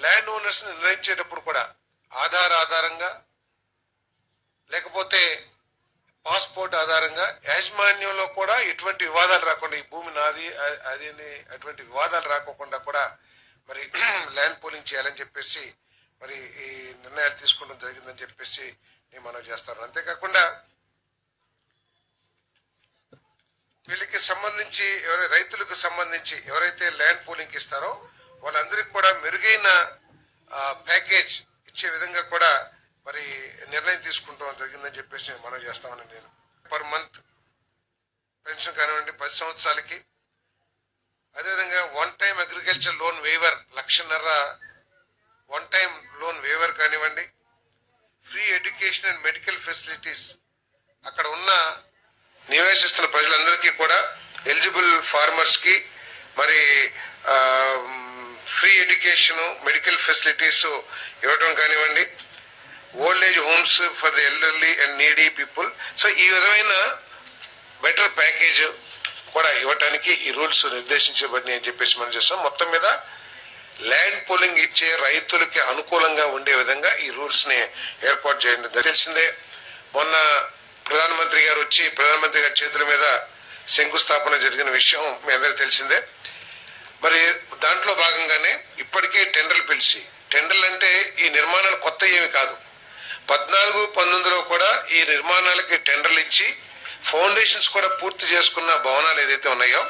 Land owners నిర్ణయించేటప్పుడు కూడా ఆధార్ ఆధారంగా లేకపోతే పాస్పోర్ట్ ఆధారంగా యాజమాన్యంలో కూడా ఎటువంటి వివాదాలు రాకుండా ఈ భూమి నాది అది అని అటువంటి వివాదాలు రాకోకుండా కూడా మరి ల్యాండ్ పోలింగ్ చేయాలని చెప్పేసి మరి ఈ నిర్ణయాలు తీసుకోవడం జరిగిందని చెప్పేసి నేను మనం చేస్తాను. అంతేకాకుండా వీళ్ళకి సంబంధించి ఎవరై రైతులకు సంబంధించి ఎవరైతే ల్యాండ్ పోలింగ్ ఇస్తారో వాళ్ళందరికీ కూడా మెరుగైన ప్యాకేజ్ ఇచ్చే విధంగా కూడా మరి నిర్ణయం తీసుకుంటాం జరిగిందని చెప్పేసి నేను మనం చేస్తామని నేను. పర్ మంత్ పెన్షన్ కానివ్వండి పది సంవత్సరాలకి. అదేవిధంగా one time agriculture loan waiver లక్షన్నర వన్ టైం లోన్ వేవర్ కానివ్వండి free education and medical facilities అక్కడ ఉన్న నివేశిస్తున్న ప్రజలందరికీ కూడా ఎలిజిబుల్ ఫార్మర్స్కి మరి ఫ్రీ ఎడ్యుకేషన్ మెడికల్ ఫెసిలిటీస్ ఇవ్వడం కానివ్వండి. Old age homes for the elderly and needy people. So ఈ విధమైన బెటర్ ప్యాకేజ్ కూడా ఇవ్వటానికి ఈ రూల్స్ నిర్దేశించబడినాయి అని చెప్పేసి మనం చేస్తాం. మొత్తం మీద ల్యాండ్ పోలింగ్ ఇచ్చే రైతులకి అనుకూలంగా ఉండే విధంగా ఈ రూల్స్ని ఏర్పాటు చేయండి. తెలిసిందే మొన్న ప్రధానమంత్రి గారు వచ్చి ప్రధానమంత్రి గారి చేతుల మీద శంకుస్థాపన జరిగిన విషయం మీ అందరికీ తెలిసిందే. మరి దాని టెండర్లు టెండర్లు అంటే ఈ నిర్మాణాలు కొత్త ఏమి కాదు. పద్నాలుగు పంతొమ్మిదిలో కూడా ఈ నిర్మాణాలకి టెండర్లు ఇచ్చి ఫౌండేషన్స్ కూడా పూర్తి చేసుకున్న భవనాలు ఏదైతే ఉన్నాయో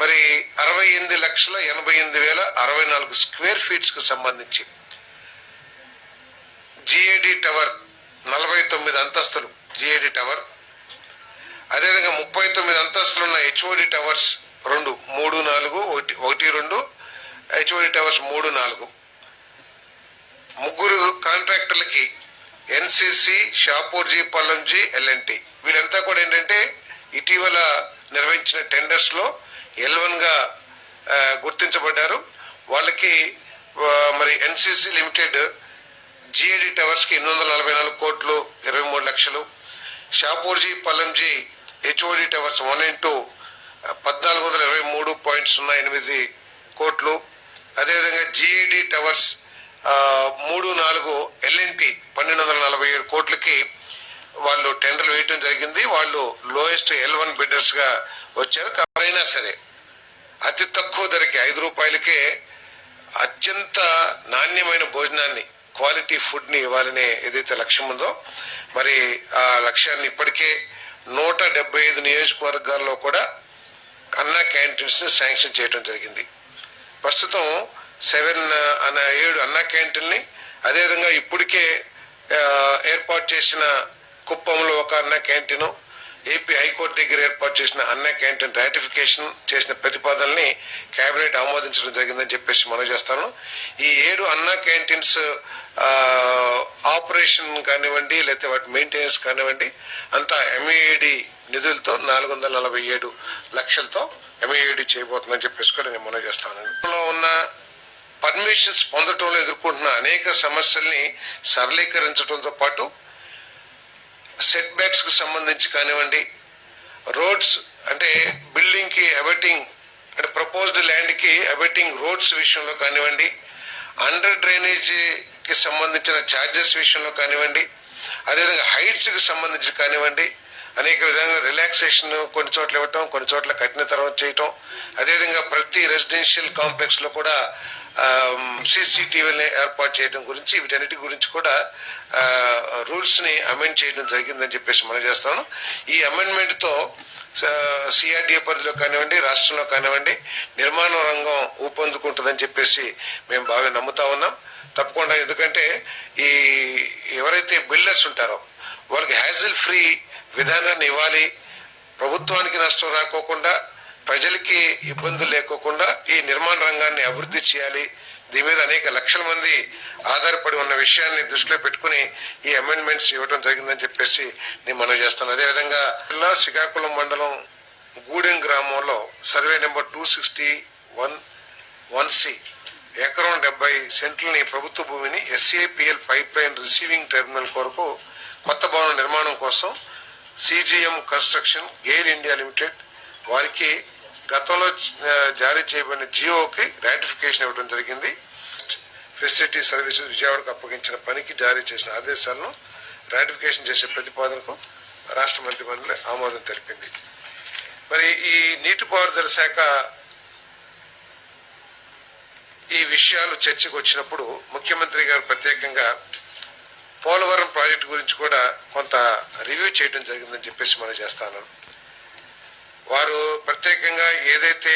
మరి అరవై ఎనిమిది లక్షల ఎనభై ఎనిమిది వేల అరవై నాలుగు స్క్వేర్ ఫీట్స్కు సంబంధించి జిఏడి టవర్ నలభై తొమ్మిది అంతస్తులు జిఏడి టవర్ అదేవిధంగా ముప్పై తొమ్మిది అంతస్తులు ఉన్న హెచ్ఓడి టవర్స్ రెండు మూడు నాలుగు ఒకటి ఒకటి రెండు హెచ్ఓడి టవర్స్ మూడు నాలుగు. ముగ్గురు కాంట్రాక్టర్లకి NCC Shapoorji Pallonji L N T వీళ్ళంతా కూడా ఏంటంటే ఇటీవల నిర్వహించిన టెండర్స్లో ఎల్వన్గా గుర్తించబడ్డారు. వాళ్ళకి మరి ఎన్సిసి లిమిటెడ్ జిఏడి టవర్స్కి ఎనిమిది వందల నలభై నాలుగు కోట్లు ఇరవై మూడు లక్షలు. Shapoorji Pallonji HOD towers one into పద్నాలుగు వందల ఇరవై మూడు పాయింట్ సున్నా ఎనిమిది కోట్లు. అదేవిధంగా జిఏడి టవర్స్ మూడు నాలుగు ఎల్ఎన్టీ పన్నెండు వందల నలభై ఏడు కోట్లకి వాళ్ళు టెండర్లు వేయటం జరిగింది. వాళ్ళు లోయెస్ట్ ఎల్ వన్ బిడ్డర్స్గా వచ్చారు. ఎవరైనా సరే అతి తక్కువ ధరకి ఐదు రూపాయలకే అత్యంత నాణ్యమైన భోజనాన్ని క్వాలిటీ ఫుడ్ని ఇవ్వాలనే ఏదైతే లక్ష్యం ఉందో మరి ఆ లక్ష్యాన్ని ఇప్పటికే నూట డెబ్బై ఐదు నియోజకవర్గాల్లో కూడా అన్నా క్యాంటీన్స్ని శాంక్షన్ చేయడం జరిగింది. ప్రస్తుతం సెవెన్ అన్న ఏడు అన్నా క్యాంటీన్ని అదేవిధంగా ఇప్పటికే ఏర్పాటు చేసిన కుప్పంలో ఒక అన్నా క్యాంటీను ఏపీ హైకోర్టు దగ్గర ఏర్పాటు చేసిన అన్నా క్యాంటీన్ రాటిఫికేషన్ చేసిన ప్రతిపాదనని కేబినెట్ ఆమోదించడం జరిగిందని చెప్పేసి మనం చేస్తాను. ఈ ఏడు అన్నా క్యాంటీన్స్ ఆపరేషన్ కానివ్వండి లేకపోతే వాటి మెయింటెనెన్స్ కానివ్వండి అంతా ఎంఏడి నిధులతో నాలుగు వందల నలభై ఏడు లక్షలతో ఎంఏడి చేయబోతుందని చెప్పేసి కూడా నేను మనం చేస్తాను. ఉన్న పర్మిషన్స్ పొందటంలో ఎదుర్కొంటున్న అనేక సమస్యల్ని సరళీకరించడంతో పాటు సెట్ బ్యాక్స్కు సంబంధించి కానివ్వండి రోడ్స్ అంటే బిల్డింగ్కి అబెటింగ్ అంటే ప్రపోజ్డ్ ల్యాండ్కి అబెటింగ్ రోడ్స్ విషయంలో కానివ్వండి అండర్ డ్రైనేజ్కి సంబంధించిన ఛార్జెస్ విషయంలో కానివ్వండి అదేవిధంగా హైట్స్కి సంబంధించి కానివ్వండి అనేక విధంగా రిలాక్సేషన్ కొన్ని చోట్ల ఇవ్వటం కొన్ని చోట్ల కఠిన తర్వాత చేయటం అదేవిధంగా ప్రతి రెసిడెన్షియల్ కాంప్లెక్స్లో కూడా సీసీటీవీని ఏర్పాటు చేయడం గురించి వీటన్నిటి గురించి కూడా రూల్స్ని అమెండ్ చేయడం జరిగిందని చెప్పేసి మనం చేస్తాను. ఈ అమెండ్మెంట్తో సిఆర్డిఏ పరిధిలో కానివ్వండి రాష్ట్రంలో కానివ్వండి నిర్మాణ రంగం ఊపందుకుంటుందని చెప్పేసి మేము బాగా నమ్ముతా ఉన్నాం. తప్పకుండా ఎందుకంటే ఈ ఎవరైతే బిల్డర్స్ ఉంటారో వాళ్ళకి హ్యాజిల్ ఫ్రీ విధానాన్ని ఇవ్వాలి. ప్రభుత్వానికి నష్టం రాకోకుండా ప్రజలకి ఇబ్బందులు లేకోకుండా ఈ నిర్మాణ రంగాన్ని అభివృద్ధి చేయాలి. దీని మీద అనేక లక్షల మంది ఆధారపడి ఉన్న విషయాన్ని దృష్టిలో పెట్టుకుని ఈ అమెండ్మెంట్స్ ఇవ్వడం జరిగిందని చెప్పేసి నేను మనం చేస్తాను అదేవిధంగా జిల్లా శ్రీకాకుళం మండలం గూడెం గ్రామంలో survey number two sixty one one C ఎకరం డెబ్బై సెంట్లని ప్రభుత్వ భూమిని SAPL pipeline receiving terminal కొరకు కొత్త భవన నిర్మాణం కోసం CGM construction GAIL India limited వారికి గతంలో జారీ చేయబడిన జియోకి రాటిఫికేషన్ ఇవ్వడం జరిగింది. ఫెసిలిటీ సర్వీసెస్ విజయవాడకు అప్పగించిన పనికి జారీ చేసిన ఆదేశాలను రాటిఫికేషన్ చేసే ప్రతిపాదనకు రాష్ట్ర మంత్రిమండలి ఆమోదం తెలిపింది. మరి ఈ నీటిపారుదల శాఖ ఈ విషయాలు చర్చకు వచ్చినప్పుడు ముఖ్యమంత్రి గారు ప్రత్యేకంగా పోలవరం ప్రాజెక్టు గురించి కూడా కొంత రివ్యూ చేయడం జరిగిందని చెప్పేసి మనం చేస్తాను వారు ప్రత్యేకంగా ఏదైతే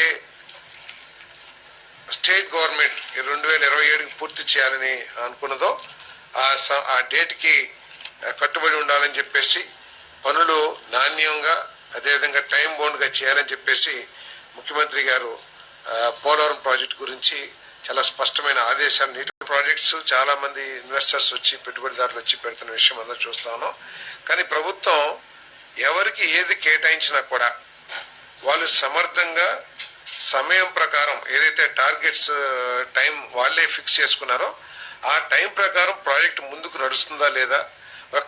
స్టేట్ గవర్నమెంట్ రెండు వేల ఇరవై ఏడుకి పూర్తి చేయాలని అనుకున్నదో ఆ స- ఆ డేట్కి కట్టుబడి ఉండాలని చెప్పేసి పనులు నాణ్యంగా అదేవిధంగా టైం బౌండ్గా చేయాలని చెప్పేసి ముఖ్యమంత్రి గారు పోలవరం ప్రాజెక్ట్ గురించి చాలా స్పష్టమైన ఆదేశాలు నీటి ప్రాజెక్ట్స్ చాలా మంది ఇన్వెస్టర్స్ వచ్చి పెట్టుబడిదారులు వచ్చి పెడుతున్న విషయం అందరూ చూస్తాను కానీ ప్రభుత్వం ఎవరికి ఏది కేటాయించినా కూడా వాళ్ళు సమర్థంగా సమయం ప్రకారం ఏదైతే టార్గెట్స్ టైం వాళ్ళే ఫిక్స్ చేసుకున్నారో ఆ టైం ప్రకారం ప్రాజెక్ట్ ముందుకు నడుస్తుందా లేదా?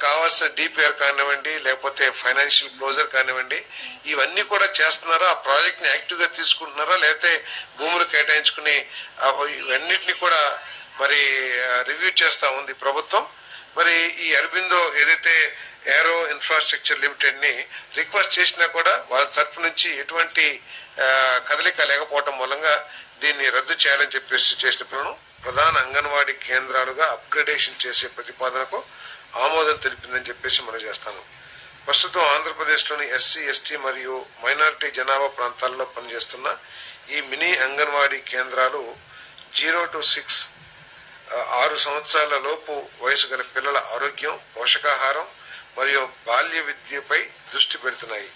కావాల్సిన డిపిఆర్ కానివ్వండి లేకపోతే ఫైనాన్షియల్ క్లోజర్ కానివ్వండి ఇవన్నీ కూడా చేస్తున్నారా? ఆ ప్రాజెక్ట్ని యాక్టివ్గా తీసుకుంటున్నారా? లేకపోతే భూములు కేటాయించుకుని ఇవన్నిటిని కూడా మరి రివ్యూ చేస్తా ఉంది ప్రభుత్వం. మరి ఈ అరబిందో ఏదైతే ఏరో ఇన్ఫ్రాస్ట్రక్చర్ లిమిటెడ్ని రిక్వెస్ట్ చేసినా కూడా వాళ్ళ తరపు నుంచి ఎటువంటి కదలిక లేకపోవటం మూలంగా దీన్ని రద్దు చేయాలని చెప్పేసి చేసిన పనులను ప్రధాన అంగన్వాడీ కేంద్రాలుగా అప్గ్రేడేషన్ చేసే ప్రతిపాదనకు ఆమోదం తెలిపిందని చెప్పేసి మనం చేస్తాను. ప్రస్తుతం ఆంధ్రప్రదేశ్లోని ఎస్సీ ఎస్టీ మరియు మైనారిటీ జనాభా ప్రాంతాల్లో పనిచేస్తున్న ఈ మినీ అంగన్వాడీ కేంద్రాలు జీరో టు సిక్స్ ఆరు సంవత్సరాల లోపు వయసు గల పిల్లల ఆరోగ్యం పోషకాహారం మరియు బాల్య విద్యపై దృష్టి పెడుతున్నాయి.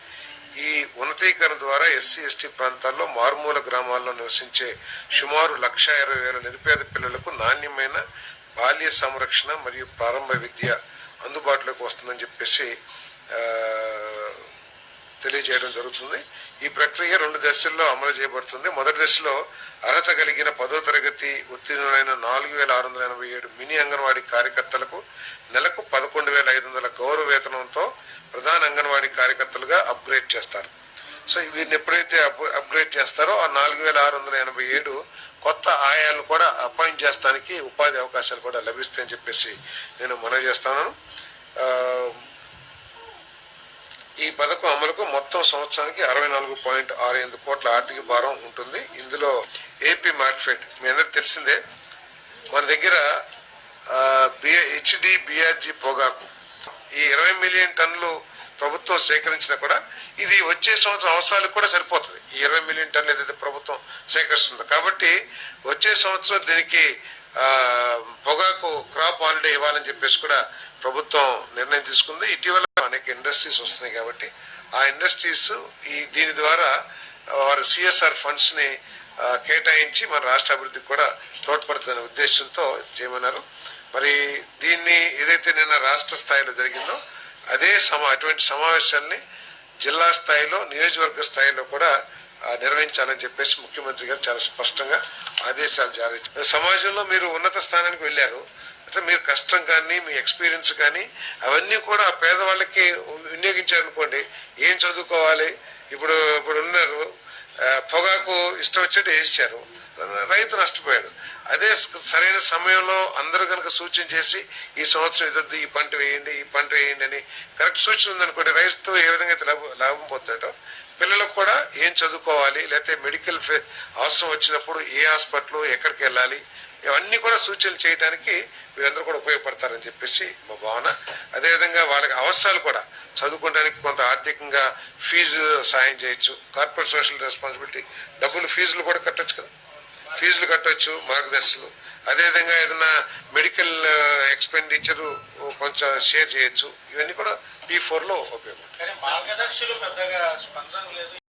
ఈ ఉన్నతీకరణ ద్వారా ఎస్సీ ఎస్టీ ప్రాంతాల్లో మారుమూల గ్రామాల్లో నివసించే సుమారు లక్ష ఇరవై వేల నిరుపేద పిల్లలకు నాణ్యమైన బాల్య సంరక్షణ మరియు ప్రారంభ విద్య అందుబాటులోకి వస్తుందని చెప్పేసి ఆ, తెలియజేయడం జరుగుతుంది. ఈ ప్రక్రియ రెండు దశల్లో అమలు చేయబడుతుంది. మొదటి దశలో అర్హత కలిగిన పదో తరగతి ఉత్తీర్ణులైన నాలుగు వేల ఆరు వందల ఎనభై ఏడు మినీ అంగన్వాడీ కార్యకర్తలకు నెలకు పదకొండు వేల ఐదు వందల గౌరవ వేతనంతో ప్రధాన అంగన్వాడీ కార్యకర్తలుగా అప్గ్రేడ్ చేస్తారు. సో వీరిని ఎప్పుడైతే అప్- అప్గ్రేడ్ చేస్తారో ఆ నాలుగు వేల ఆరు వందల ఎనభై ఏడు కొత్త ఆయాలను కూడా అపాయింట్ చేస్తానికి ఉపాధి అవకాశాలు కూడా లభిస్తాయని చెప్పేసి నేను మనవి చేస్తాను. ఈ పథకం అమలుకు మొత్తం సంవత్సరానికి అరవై నాలుగు పాయింట్ ఆరు ఎనిమిది కోట్ల ఆర్థిక భారం ఉంటుంది. ఇందులో ఏపీ మార్కెట్ మీ అందరికి తెలిసిందే మన దగ్గర హెచ్డి బిఆర్జీ పొగాకు ఈ ఇరవై మిలియన్ టన్నులు ప్రభుత్వం సేకరించినా కూడా ఇది వచ్చే సంవత్సరం అవసరాలకు కూడా సరిపోతుంది. ఈ ఇరవై మిలియన్ టన్నులు ఏదైతే ప్రభుత్వం సేకరిస్తుందో. కాబట్టి వచ్చే సంవత్సరం దీనికి పొగాకు క్రాప్ హాలిడే ఇవ్వాలని చెప్పేసి కూడా ప్రభుత్వం నిర్ణయం తీసుకుంది. ఇటీవల అనేక ఇండస్ట్రీస్ వస్తున్నాయి కాబట్టి ఆ ఇండస్ట్రీస్ ఈ దీని ద్వారా వారు సిఎస్ఆర్ ఫండ్స్ని కేటాయించి మన రాష్ట్ర అభివృద్ధికి కూడా తోడ్పడుతున్న ఉద్దేశంతో చేయమన్నారు. మరి దీన్ని ఏదైతే నిన్న రాష్ట్ర స్థాయిలో జరిగిందో అదే సమా అటువంటి సమావేశాల్ని జిల్లా స్థాయిలో నియోజకవర్గ స్థాయిలో కూడా నిర్వహించాలని చెప్పేసి ముఖ్యమంత్రి గారు చాలా స్పష్టంగా ఆదేశాలు జారీ సమాజంలో మీరు ఉన్నత స్థానానికి వెళ్ళారు. అంటే మీరు కష్టం కానీ మీ ఎక్స్పీరియన్స్ కానీ అవన్నీ కూడా పేదవాళ్ళకి వినియోగించారనుకోండి ఏం చదువుకోవాలి? ఇప్పుడు ఇప్పుడు ఉన్నారు పొగాకు ఇష్టం వచ్చేట్టు వేసారు రైతు నష్టపోయాడు. అదే సరైన సమయంలో అందరూ కనుక సూచన చేసి ఈ సంవత్సరం ఇదొద్దు ఈ పంట వేయండి ఈ పంట వేయండి అని కరెక్ట్ సూచన ఉందనుకోండి రైతు ఏ విధంగా అయితే లాభం లాభం పొందాడో పిల్లలకు కూడా ఏం చదువుకోవాలి? లేకపోతే మెడికల్ అవసరం వచ్చినప్పుడు ఏ హాస్పిటల్ ఎక్కడికి వెళ్ళాలి? ఇవన్నీ కూడా సూచనలు చేయడానికి వీరందరూ కూడా ఉపయోగపడతారని చెప్పేసి మా భావన. అదేవిధంగా వాళ్ళకి అవసరాలు కూడా చదువుకోవడానికి కొంత ఆర్థికంగా ఫీజు సాయం చేయొచ్చు. కార్పొరేట్ సోషల్ రెస్పాన్సిబిలిటీ డబ్బులు ఫీజులు కూడా కట్టొచ్చు కదా. ఫీజులు కట్టొచ్చు మార్గదర్శులు అదేవిధంగా ఏదైనా మెడికల్ ఎక్స్పెండిచర్ కొంచెం షేర్ చేయొచ్చు. ఇవన్నీ కూడా పీ ఫోర్లో ఉపయోగం మార్గదర్శులు పెద్దగా స్పందన లేదు.